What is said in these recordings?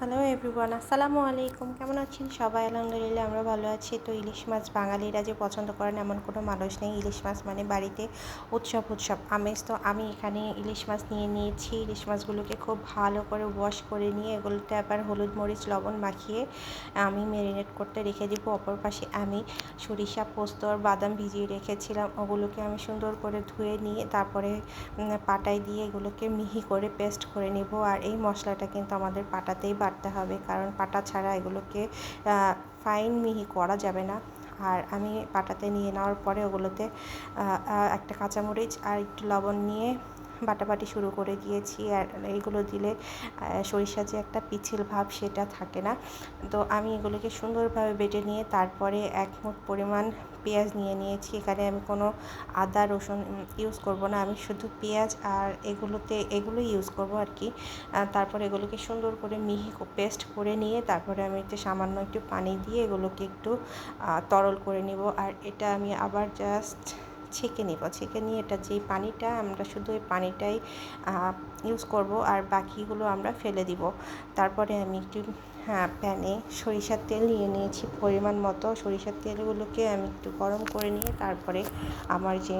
Hello everyone আসসালামু আলাইকুম। কেমন আছেন? সবাই আলহামদুলিল্লাহ আমরা ভালো আছি। তো ইলিশ মাছ বাঙালিরা যে পছন্দ করেন এমন কোনো মানুষ নেই। ইলিশ মাছ মানে বাড়িতে উৎসব উৎসব, আমেজ। তো আমি এখানে ইলিশ মাছ নিয়ে নিয়েছি। ইলিশ মাছগুলোকে খুব ভালো করে ওয়াশ করে নিয়ে এগুলোতে আবার হলুদ মরিচ, লবণ মাখিয়ে আমি ম্যারিনেট করতে রেখে দিব। অপর পাশে আমি সরিষা, পোস্ত আর বাদাম ভিজিয়ে রেখেছিলাম। ওগুলোকে আমি সুন্দর করে ধুয়ে নিয়ে তারপরে পাটায় দিয়ে এগুলোকে মিহি করে পেস্ট করে নেব। আর এই মশলাটা কিন্তু আমাদের পাটাতেই বাটতে হবে, কারণ পাটা ছাড়া এগুলোকে ফাইন মিহি করা যাবে না। আর আমি পাটাতে নিয়ে নেওয়ার পরে ওগুলোতে একটা কাঁচামরিচ আর একটু লবণ নিয়ে বাটাবাটি শুরু করে দিয়েছি আর এইগুলো দিলে সরিষা যে একটা পিছিল ভাব সেটা থাকে না। তো আমি এগুলোকে সুন্দরভাবে বেটে নিয়ে তারপরে এক মুঠ পরিমাণ পেঁয়াজ নিয়ে নিয়েছি। এখানে আমি কোনো আদা, রসুন ইউজ করব না। আমি শুধু পেঁয়াজ আর এগুলোতে এগুলো ইউজ করব আর কি। তারপরে এগুলোকে সুন্দর করে মিহি পেস্ট করে নিয়ে তারপরে আমি একটু সামান্য একটু পানি দিয়ে এগুলোকে একটু তরল করে নিব। আর এটা আমি আবার জাস্ট ছেঁকে নিব। ছেঁকে নিয়ে এটা যেই পানিটা, আমরা শুধু এই পানিটাই ইউজ করব আর বাকিগুলো আমরা ফেলে দিব। তারপরে আমি একটু হ্যাঁ প্যানে সরিষার তেল নিয়ে নিয়েছি পরিমাণ মতো। সরিষার তেলগুলোকে আমি একটু গরম করে নিয়ে তারপরে আমার যে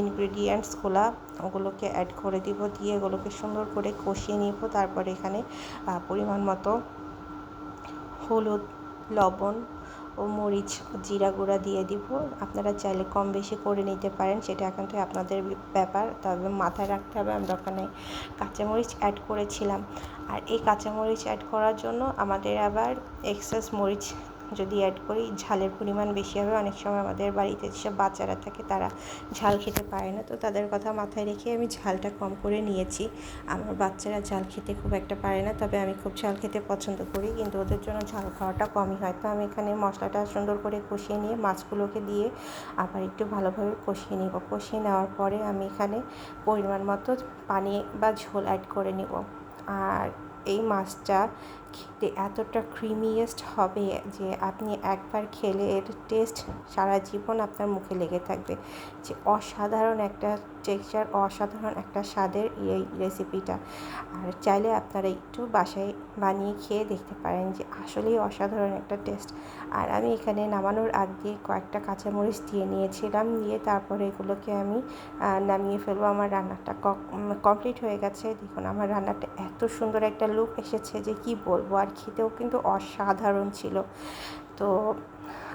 ইনগ্রেডিয়েন্টসগুলো ওগুলোকে অ্যাড করে দিব। দিয়ে এগুলোকে সুন্দর করে কষিয়ে নিব। তারপরে এখানে পরিমাণ মতো হলুদ লবণ ও মরিচ জিরা গুঁড়া দিয়ে দিব। আপনারা চাইলে কম বেশি করে নিতে পারেন, সেটা একান্তই আপনাদের ব্যাপার। তবে মাথায় রাখতে হবে, আমরা ওখানে কাঁচামরিচ অ্যাড করেছিলাম। আর এই কাঁচামরিচ অ্যাড করার জন্য আমাদের আবার এক্সেস মরিচ যদি অ্যাড করি, ঝালের পরিমাণ বেশি হবে। অনেক সময় আমাদের বাড়িতে যেসব বাচ্চারা থাকে, তারা ঝাল খেতে পারে না। তো তাদের কথা মাথায় রেখে আমি ঝালটা কম করে নিয়েছি। আমার বাচ্চারা ঝাল খেতে খুব একটা পারে না, তবে আমি খুব ঝাল খেতে পছন্দ করি, কিন্তু ওদের জন্য ঝাল খাওয়াটা কমই হয়। তো আমি এখানে মশলাটা সুন্দর করে কষিয়ে নিয়ে মাছগুলোকে দিয়ে আবার একটু ভালোভাবে কষিয়ে নিব। কষিয়ে নেওয়ার পরে আমি এখানে পরিমাণ মতো পানি বা ঝোল অ্যাড করে নিব। আর এই মাছটা খেতে এতটা ক্রিমিয়েস্ট হবে যে আপনি একবার খেলে এর টেস্ট সারা জীবন আপনার মুখে লেগে থাকবে। যে অসাধারণ একটা টেক্সচার অসাধারণ একটা স্বাদের এই রেসিপিটা। আর চাইলে আপনারা একটু বাসায় বানিয়ে খেয়ে দেখতে পারেন যে আসলেই অসাধারণ একটা টেস্ট। আর আমি এখানে নামানোর আগ দিয়ে কয়েকটা কাঁচামরিচ দিয়ে নিয়েছিলাম, দিয়ে তারপরে এগুলোকে আমি নামিয়ে ফেলব। আমার রান্নাটা কমপ্লিট হয়ে গেছে। দেখুন, আমার রান্নাটা এত সুন্দর একটা লুক এসেছে যে কি বলব? আর খেতেও কিন্তু অসাধারণ ছিল। তো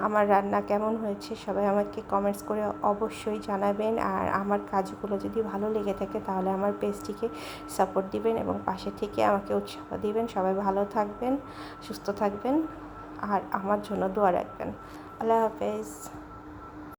আমার রান্না কেমন হয়েছে সবাই আমাকে কমেন্টস করে অবশ্যই জানাবেন। আর আমার কাজগুলো যদি ভালো লেগে থাকে তাহলে আমার পেজটিকে সাপোর্ট দিবেন এবং পাশে থেকে আমাকে উৎসাহ দিবেন। সবাই ভালো থাকবেন, সুস্থ থাকবেন, আর আমার জন্য দোয়া রাখবেন। আল্লাহ হাফেজ।